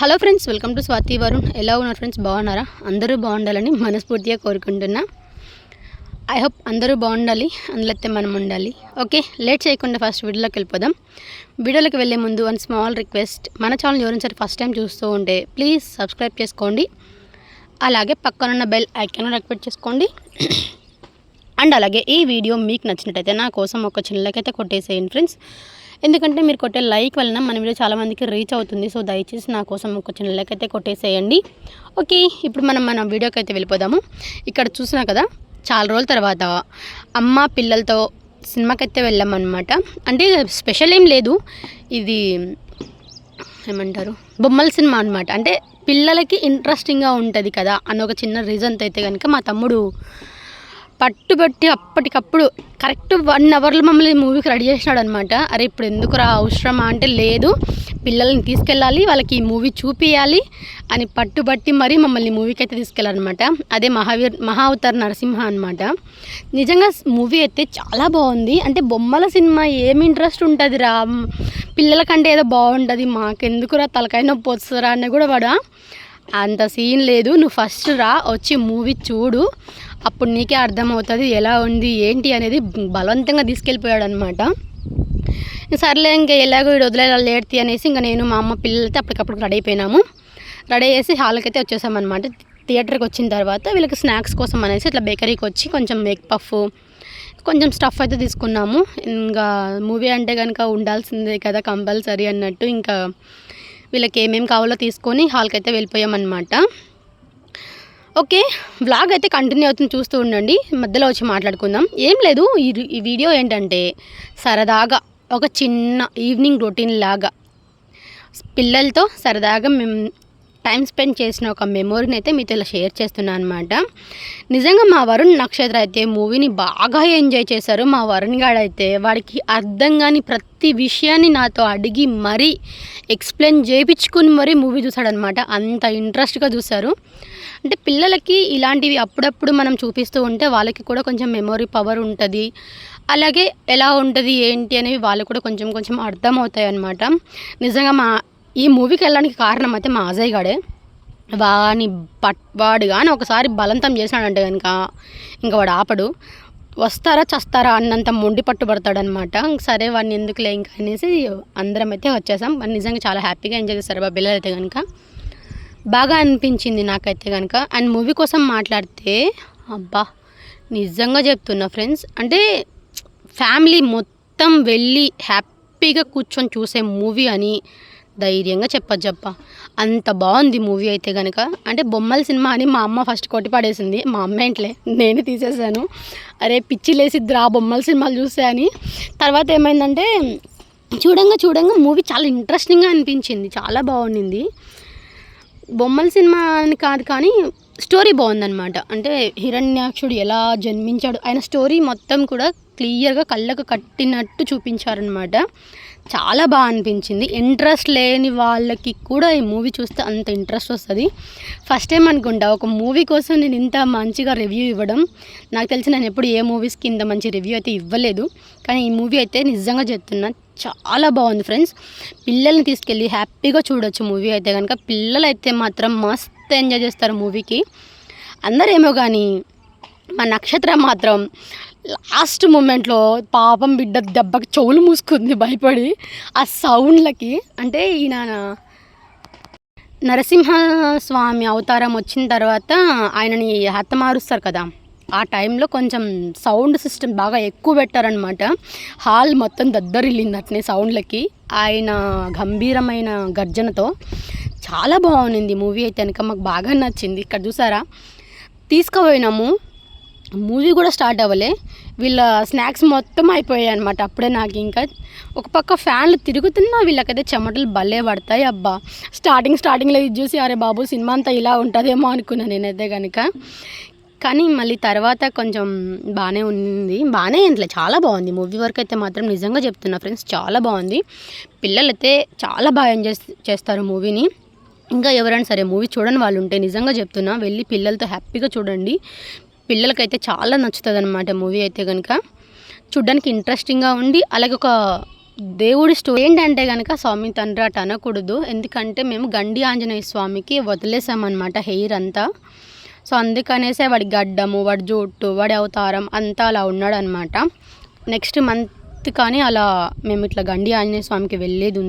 Hello friends welcome to Swathi Varun. ఎలా ఉన్నారు friends? బాగున్నారా? అందరూ బాగుండాలని మనస్ఫూర్తిగా కోరుకుంటున్నా. ఐ హోప్ అందరూ బాగుండాలి అందులో మనం ఉండాలి. ఓకే లేట్ చేయకుండా ఫస్ట్ వీడియోలోకి వెళ్ళిపోదాం. వీడియోలోకి వెళ్ళే ముందు వన్ స్మాల్ రిక్వెస్ట్ మన ఛానల్ ఎవరైనా సరే ఫస్ట్ టైం చూస్తూ ఉంటే ప్లీజ్ సబ్స్క్రైబ్ చేసుకోండి. అలాగే పక్కనున్న బెల్ ఐకాన్ యాక్టివేట్ చేసుకోండి. అండ్ అలాగే ఈ వీడియో మీకు నచ్చినట్టయితే నా కోసం ఒక చిన్న లైక్ అయితే కొట్టేసేయండి ఫ్రెండ్స్. ఎందుకంటే మీరు కొట్టే లైక్ వలన మన వీడియో చాలామందికి రీచ్ అవుతుంది. సో దయచేసి నా కోసం ఒక చిన్న లైక్ అయితే కొట్టేసేయండి. ఓకే ఇప్పుడు మనం మన వీడియోకి అయితే వెళ్ళిపోదాము. ఇక్కడ చూసినా కదా చాలా రోజుల తర్వాత అమ్మ పిల్లలతో సినిమాకి అయితే వెళ్ళామన్నమాట. అంటే స్పెషల్ ఏం లేదు. ఇది ఏమంటారు? బొమ్మల సినిమా అనమాట అంటే పిల్లలకి ఇంట్రెస్టింగ్గా ఉంటుంది కదా అన్న ఒక చిన్న రీజన్తో అయితే కనుక మా తమ్ముడు పట్టుబట్టి అప్పటికప్పుడు కరెక్ట్ వన్ అవర్లో మమ్మల్ని మూవీకి రెడీ చేసినాడు అనమాట అరే ఇప్పుడు ఎందుకు రా అవసరమా అంటే లేదు. పిల్లల్ని తీసుకెళ్ళాలి వాళ్ళకి ఈ మూవీ చూపించాలి అని పట్టుబట్టి మరీ మమ్మల్ని మూవీకి అయితే తీసుకెళ్ళాలన్నమాట అదే మహావీర్ మహా అవతార్ నరసింహ అనమాట. నిజంగా మూవీ అయితే చాలా బాగుంది. అంటే బొమ్మల సినిమా ఏమి ఇంట్రెస్ట్ ఉంటుంది రా పిల్లలకంటే ఏదో బాగుంటుంది. మాకెందుకురా తలకాయ నొప్పి వస్తుందా అన్న కూడా వాడు. అంత సీన్ లేదు. నువ్వు ఫస్ట్ రా వచ్చి మూవీ చూడు. అప్పుడు నీకే అర్థమవుతుంది ఎలా ఉంది ఏంటి అనేది బలవంతంగా తీసుకెళ్ళిపోయాడు అనమాట సర్లే ఇంకా ఎలాగో వీడు వదిలేలా లేడ్తి అనేసి ఇంకా నేను మా అమ్మ పిల్లలతో అప్పటికప్పుడు రెడీ అయిపోయినాము. రెడీ చేసి హాల్కి అయితే వచ్చేసామన్నమాట. థియేటర్కి వచ్చిన తర్వాత వీళ్ళకి స్నాక్స్ కోసం అనేసి ఇట్లా బేకరీకి వచ్చి కొంచెం మేక్ పఫ్ కొంచెం స్టఫ్ అయితే తీసుకున్నాము. ఇంకా మూవీ అంటే కనుక ఉండాల్సిందే కదా కంపల్సరీ అన్నట్టు. ఇంకా వీళ్ళకి ఏమేమి కావాలో తీసుకొని హాల్కి అయితే వెళ్ళిపోయామన్నమాట. ఓకే వ్లాగ్ అయితే కంటిన్యూ అవుతుంది చూస్తూ ఉండండి. మధ్యలో వచ్చి మాట్లాడుకుందాం. ఏం లేదు ఈ ఈ వీడియో ఏంటంటే సరదాగా ఒక చిన్న ఈవినింగ్ రొటీన్ లాగా. పిల్లలతో సరదాగా మేము టైం స్పెండ్ చేసిన ఒక మెమొరీని అయితే మీతో ఇలా షేర్ చేస్తున్నాను అనమాట నిజంగా మా వరుణ్ నక్షత్ర అయితే మూవీని బాగా ఎంజాయ్ చేశారు. మా వరుణ్ గాడు అయితే వాడికి అర్థం కాని ప్రతి విషయాన్ని నాతో అడిగి మరీ ఎక్స్ప్లెయిన్ చేయించుకుని మరీ మూవీ చూశాడనమాట అంత ఇంట్రెస్ట్గా చూశారు. అంటే పిల్లలకి ఇలాంటివి అప్పుడప్పుడు మనం చూపిస్తూ ఉంటే వాళ్ళకి కూడా కొంచెం మెమొరీ పవర్ ఉంటుంది. అలాగే ఎలా ఉంటుంది ఏంటి అనేవి వాళ్ళకి కూడా కొంచెం కొంచెం అర్థమవుతాయి అనమాట నిజంగా మా ఈ మూవీకి వెళ్ళడానికి కారణం అయితే మా అజయ్ గాడే. వాని పట్ వాడు కానీ ఒకసారి బలంతం చేసాడంటే కనుక ఇంకా వాడు ఆపడు. వస్తారా చస్తారా అన్నంత మొండి పట్టుబడతాడనమాట సరే వాడిని ఎందుకులే ఇంకా అనేసి అందరం అయితే వచ్చేసాం. నిజంగా చాలా హ్యాపీగా ఎంజాయ్ చేస్తారు మా పిల్లలు అయితే కనుక బాగా అనిపించింది నాకైతే కనుక అండ్ మూవీ కోసం మాట్లాడితే అబ్బా నిజంగా చెప్తున్నా ఫ్రెండ్స్ అంటే ఫ్యామిలీ మొత్తం వెళ్ళి హ్యాపీగా కూర్చొని చూసే మూవీ అని ధైర్యంగా చెప్పచ్చప్ప అంత బాగుంది మూవీ అయితే కనుక అంటే బొమ్మల సినిమా అని మా అమ్మ ఫస్ట్ కొట్టి పడేసింది. మా అమ్మ ఏంట్లే నేను తీసేసాను. అరే పిచ్చి లేసిద్దిరా బొమ్మల సినిమాలు చూసా అని. తర్వాత ఏమైందంటే చూడంగా చూడంగా మూవీ చాలా ఇంట్రెస్టింగ్గా అనిపించింది. చాలా బాగుండింది. బొమ్మల సినిమా అని కాదు కానీ స్టోరీ బాగుందన్నమాట. అంటే హిరణ్యాక్షుడు ఎలా జన్మించాడు ఆయన స్టోరీ మొత్తం కూడా క్లియర్గా కళ్ళకు కట్టినట్టు చూపించారనమాట. చాలా బాగా అనిపించింది. ఇంట్రెస్ట్ లేని వాళ్ళకి కూడా ఈ మూవీ చూస్తే అంత ఇంట్రెస్ట్ వస్తుంది. ఫస్ట్ టైం అనుకుంటా ఒక మూవీ కోసం నేను ఇంత మంచిగా రివ్యూ ఇవ్వడం. నాకు తెలిసి నేను ఎప్పుడు ఏ మూవీస్కి ఇంత మంచి రివ్యూ అయితే ఇవ్వలేదు. కానీ ఈ మూవీ అయితే నిజంగా చెప్తున్నా చాలా బాగుంది ఫ్రెండ్స్. పిల్లల్ని తీసుకెళ్ళి హ్యాపీగా చూడొచ్చు మూవీ అయితే కనుక. పిల్లలు అయితే మాత్రం మస్త్ ఎంజాయ్ చేస్తారు మూవీకి. అందరేమో కానీ మా నక్షత్రం మాత్రం లాస్ట్ మూమెంట్లో పాపం బిడ్డ దెబ్బకి చెవులు మూసుకుంది భయపడి. ఆ సౌండ్లకి అంటే ఈయన నరసింహస్వామి అవతారం వచ్చిన తర్వాత ఆయనని హతమారుస్తారు కదా. ఆ టైంలో కొంచెం సౌండ్ సిస్టమ్ బాగా ఎక్కువ పెట్టారనమాట. హాల్ మొత్తం దద్దరిల్లింది అట్నే సౌండ్లకి. ఆయన గంభీరమైన గర్జనతో. చాలా బాగుంది మూవీ అయితే కనుక మాకు బాగా నచ్చింది. ఇక్కడ చూసారా? తీసుకుపోయినాము. మూవీ కూడా స్టార్ట్ అవ్వలే. వీళ్ళ స్నాక్స్ మొత్తం అయిపోయాయి అనమాట అప్పుడే నాకు ఇంకా ఒక పక్క ఫ్యాన్లు తిరుగుతున్నా వీళ్ళకైతే చెమటలు భలే పడతాయి. అబ్బా స్టార్టింగ్ స్టార్టింగ్లో ఇది చూసి అరే బాబు సినిమా అంతా ఇలా ఉంటుందేమో అనుకున్నాను నేనైతే కనుక కానీ మళ్ళీ తర్వాత కొంచెం బాగానే ఉంది. బాగానే ఇంట్లో చాలా బాగుంది. మూవీ వరకు అయితే మాత్రం నిజంగా చెప్తున్నా ఫ్రెండ్స్ చాలా బాగుంది. పిల్లలైతే చాలా బాగా ఎంజాయ్ చేస్తారు మూవీని. ఇంకా ఎవరైనా సరే మూవీ చూడని వాళ్ళు ఉంటే నిజంగా చెప్తున్నా వెళ్ళి పిల్లలతో హ్యాపీగా చూడండి. పిల్లలకైతే చాలా నచ్చుతుంది అనమాట మూవీ అయితే కనుక చూడ్డానికి ఇంట్రెస్టింగ్గా ఉండి అలాగే ఒక దేవుడి స్టోరీ ఏంటంటే కనుక స్వామి తండ్రి అటు అనకూడదు. ఎందుకంటే మేము గండి ఆంజనేయ స్వామికి వదిలేసామన్నమాట హెయిర్ అంతా. సో అందుకనేసే వాడి గడ్డము వాడి జుట్టు వాడి అవతారం అంతా అలా ఉన్నాడనమాట నెక్స్ట్ మంత్ కానీ అలా మేము ఇట్లా గండి ఆంజనేయ స్వామికి వెళ్ళేది ఉంది